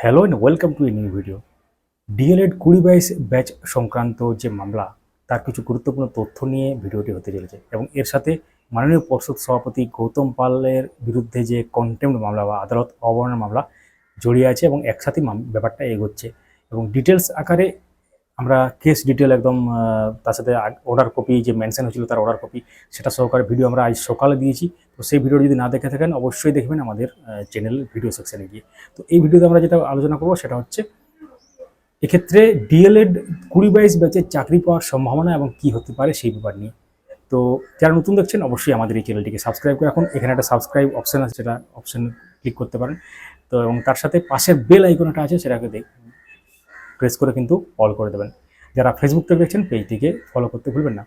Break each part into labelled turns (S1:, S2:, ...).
S1: Hello and welcome to a new video DElEd কুড়ি বাইশ batch সংক্রান্ত যে মামলা, তার কিছু গুরুত্বপূর্ণ তথ্য নিয়ে ভিডিওটি হতে চলেছে এবং এর সাথে মাননীয় পর্ষদ সভাপতি গৌতম পালের বিরুদ্ধে যে কন্টেম্প মামলা বা আদালত অবমাননার মামলা জড়িয়ে আছে এবং একসাথে মাম- ব্যাপারটা এগোচ্ছে এবং ডিটেলস আকারে আমরা কেস ডিটেল একদম তার সাথে অর্ডার কপি যে মেনশন হয়েছিল তার অর্ডার কপি সেটা সহকারে ভিডিও আমরা আজ সকালে দিয়েছি। তো সেই ভিডিও যদি না দেখে থাকেন, অবশ্যই দেখবেন আমাদের চ্যানেল ভিডিও সেকশানে গিয়ে। তো এই ভিডিওতে আমরা যেটা আলোচনা করব, সেটা হচ্ছে এক্ষেত্রে ডিএলএড কুড়ি বাইশ ব্যাচের চাকরি পাওয়ার সম্ভাবনা এবং কি হতে পারে সেই ব্যাপার নিয়ে। তো যারা নতুন দেখছেন, অবশ্যই আমাদের এই চ্যানেলটিকে সাবস্ক্রাইব করে রাখুন। এখানে একটা সাবস্ক্রাইব অপশান আছে, সেটা অপশান ক্লিক করতে পারেন। তো এবং তার সাথে পাশের বেল আইকনটা আছে, সেটাকে প্রেস করে কিন্তু অল করে দেবেন। যারা ফেসবুক থেকে দেখছেন পেজটিকে ফলো করতে ভুলবেন না।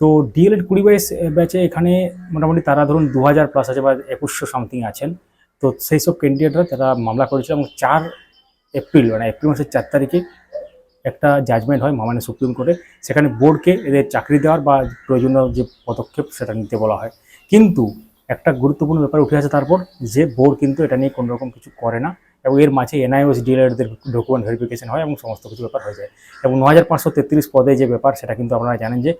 S1: তো ডিএলএড কুড়ি বাইশ ব্যাচে এখানে মোটামুটি তারা ধরুন দু হাজার প্লাস আছে বা একুশশো সামথিং আছেন। তো সেই সব ক্যান্ডিডেটরা তারা মামলা করেছিল এবং চার এপ্রিল মানে এপ্রিল মাসের চার তারিখে একটা জাজমেন্ট হয় মামানে সুপ্রিম কোর্টে। সেখানে বোর্ডকে এদের চাকরি দেওয়ার বা প্রয়োজনীয় যে পদক্ষেপ সেটা নিতে বলা হয়। কিন্তু একটা গুরুত্বপূর্ণ ব্যাপার উঠে আসে তারপর যে বোর্ড কিন্তু এটা নিয়ে কোনো রকম কিছু করে না। এবং এর মাঝে এনআইওএস ডিএলএডদের ডকুমেন্ট ভেরিফিকেশন হয় এবং সমস্ত কিছু ব্যাপার হয়ে যায়। এবং ন হাজার পাঁচশো তেত্রিশ পদে যে ব্যাপার, সেটা কিন্তু আপনারা জানেন যে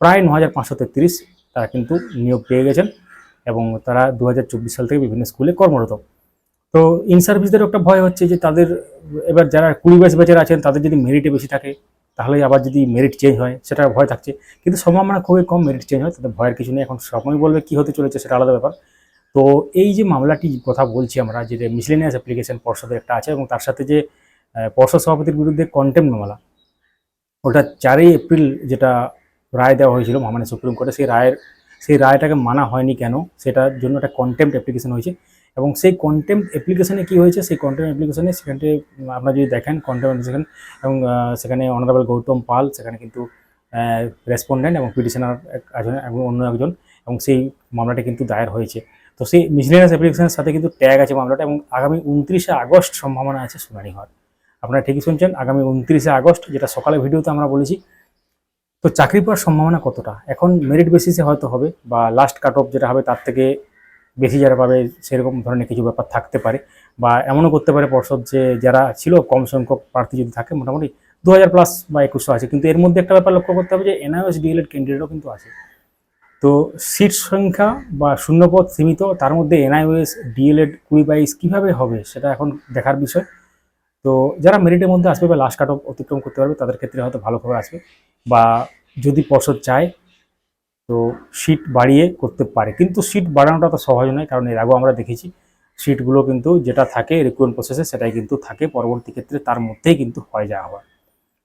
S1: প্রায় ন হাজার পাঁচশো তেত্রিশ তারা কিন্তু নিয়োগ পেয়ে গেছেন এবং তারা দু হাজার চব্বিশ সাল থেকে বিভিন্ন স্কুলে কর্মরত। তো ইন সার্ভিসদেরও একটা ভয় হচ্ছে যে তাদের, এবার যারা কুড়ি বাইশ ব্যাচের আছেন, তাদের যদি মেরিটে বেশি থাকে, তাহলে আবার যদি মেরিট চেঞ্জ হয়, সেটা ভয় থাকছে। কিন্তু সম্ভাবনা খুবই কম মেরিট চেঞ্জ হয়, তাদের ভয়ের কিছু নেই। এখন সময় বলবে কী হতে চলেছে, সেটা আলাদা ব্যাপার। তো এই যে মামলাটি কথা বলছি আমরা, যে মিসলেনিয়াস অ্যাপ্লিকেশন পর্ষদের একটা আছে এবং তার সাথে যে পর্ষদ সভাপতির বিরুদ্ধে কন্টেম্প মামলা, ওটা চারই এপ্রিল যেটা রায় দেওয়া হয়েছিল মানে সুপ্রিম কোর্টে, সেই রায়ের, সেই রায়টাকে মানা হয়নি কেন, সেটার জন্য একটা কন্টেম্প অ্যাপ্লিকেশন হয়েছে এবং সেই কন্টেম্প অ্যাপ্লিকেশনে কি হয়েছে? সেই কন্টেম্প অ্যাপ্লিকেশনে সেখানে আপনারা যদি দেখেন কন্টেম্প অ্যাপ্লিকেশন এবং সেখানে অনারেবল গৌতম পাল, সেখানে কিন্তু রেসপন্ডেন্ট এবং পিটিশনার একজন, এবং অন্য একজন, এবং সেই মামলাটা কিন্তু দায়ের হয়েছে। তো সেই মিসলেনিয়াস অ্যাপ্লিকেশনের সাথে কিন্তু ট্যাগ আছে মামলাটা এবং আগামী উনত্রিশে আগস্ট সম্ভাবনা আছে শুনানি হওয়ার। আপনারা ঠিকই শুনছেন, আগামী উনত্রিশে আগস্ট, যেটা সকালে ভিডিওতে আমরা বলেছি, তো চাকরি পাওয়ার সম্ভাবনা কতটা? এখন মেরিট বেসিসে হয়তো হবে বা লাস্ট কাট অফ যেটা হবে তার থেকে বেশি যারা পাবে, সেরকম ধরনের কিছু ব্যাপার থাকতে পারে বা এমনও করতে পারে পর্ষদ যে যারা ছিল কম সংখ্যক প্রার্থী যদি থাকে, মোটামুটি দু হাজার প্লাস বা একুশশো আছে। কিন্তু এর মধ্যে একটা ব্যাপার লক্ষ্য করতে হবে যে এনআইএস ডিএলএড ক্যান্ডিডেটও কিন্তু আছে। তো সিট সংখ্যা বা শূন্যপদ সীমিত, তার মধ্যে এনআইওএস ডিএলএড কুড়ি বাইশ কীভাবে হবে সেটা এখন দেখার বিষয়। তো যারা মেরিটের মধ্যে আসবে বা লাস্ট কাট অতিক্রম করতে পারবে, তাদের ক্ষেত্রে হয়তো ভালো খবর আসবে বা যদি পর্ষদ চায়, তো সিট বাড়িয়ে করতে পারে। কিন্তু সিট বাড়ানোটা তো সহজ নয়, কারণ এর আগেও আমরা দেখেছি সিটগুলো কিন্তু যেটা থাকে রিক্রুটমেন্ট প্রসেসে সেটাই কিন্তু থাকে। পরবর্তী ক্ষেত্রে তার মধ্যেই কিন্তু হয়ে যাওয়া হয়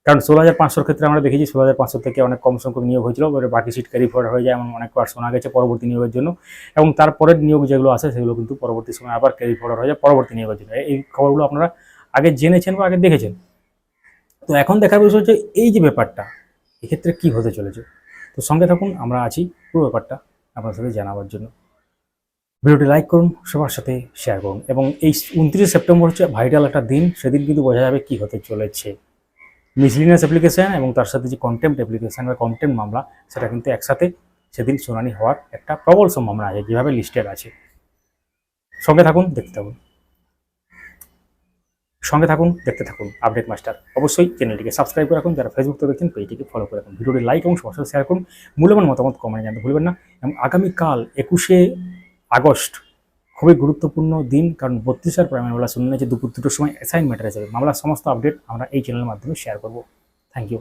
S1: কারণ ষোলো হাজার পাঁচশোর ক্ষেত্রে আমরা দেখেছি ষোলো হাজার পাঁচশো থেকে অনেক কম সংখ্যক নিয়োগ হয়েছিল, এবারে বাকি সিট ক্যারি ফরওয়ার্ড হয়ে যায় এমন অনেকবার শোনা গেছে পরবর্তী নিয়োগের জন্য। এবং তারপরের নিয়োগ যেগুলো আছে, সেগুলো কিন্তু পরবর্তী সময় আবার ক্যারি ফরওয়ার্ড হয়ে যায় পরবর্তী নিয়োগের জন্য। এই খবরগুলো আপনারা আগে জেনেছেন বা আগে দেখেছেন। তো এখন দেখার বিষয় হচ্ছে এই যে ব্যাপারটা, এক্ষেত্রে কি হতে চলেছে? তো সঙ্গে থাকুন, আমরা আছি পুরো ব্যাপারটা আপনার সাথে জানাবার জন্য। ভিডিওটি লাইক করুন, সবার সাথে শেয়ার করুন। এবং এই উনত্রিশে সেপ্টেম্বর হচ্ছে ভাইটাল একটা দিন, সেদিন কিন্তু বোঝা যাবে কি হতে চলেছে। মিসলিনিয়াস অ্যাপ্লিকেশন এবং তার সাথে যে কন্টেম্প অ্যাপ্লিকেশন বা কন্টেম্প মামলা, সেটা কিন্তু একসাথে সেদিন শুনানি হওয়ার একটা প্রবল সম্ভাবনা আছে, যেভাবে লিস্টেড আছে। সঙ্গে থাকুন, দেখতে থাকুন। সঙ্গে থাকুন, দেখতে থাকুন আপডেট মাস্টার অবশ্যই চ্যানেলটিকে সাবস্ক্রাইব করে রাখুন, যারা ফেসবুক থেকে দেখছেন পেজটিকে ফলো করে রাখুন। ভিডিওটি লাইক এবং সাথে শেয়ার করুন। মূল্যবান মতামত কমেন্টে জানতে ভুলবেন না এবং আগামীকাল একুশে আগস্ট খুবই গুরুত্বপূর্ণ দিন, কারণ বত্রিশ আর প্রাইমারি মামলা শুনে যে দুপুর দুটোর সময় অ্যাসাইনমেন্ট যাবে মামলার সমস্ত আপডেট আমরা এই চ্যানেলের মাধ্যমে শেয়ার করব। Thank you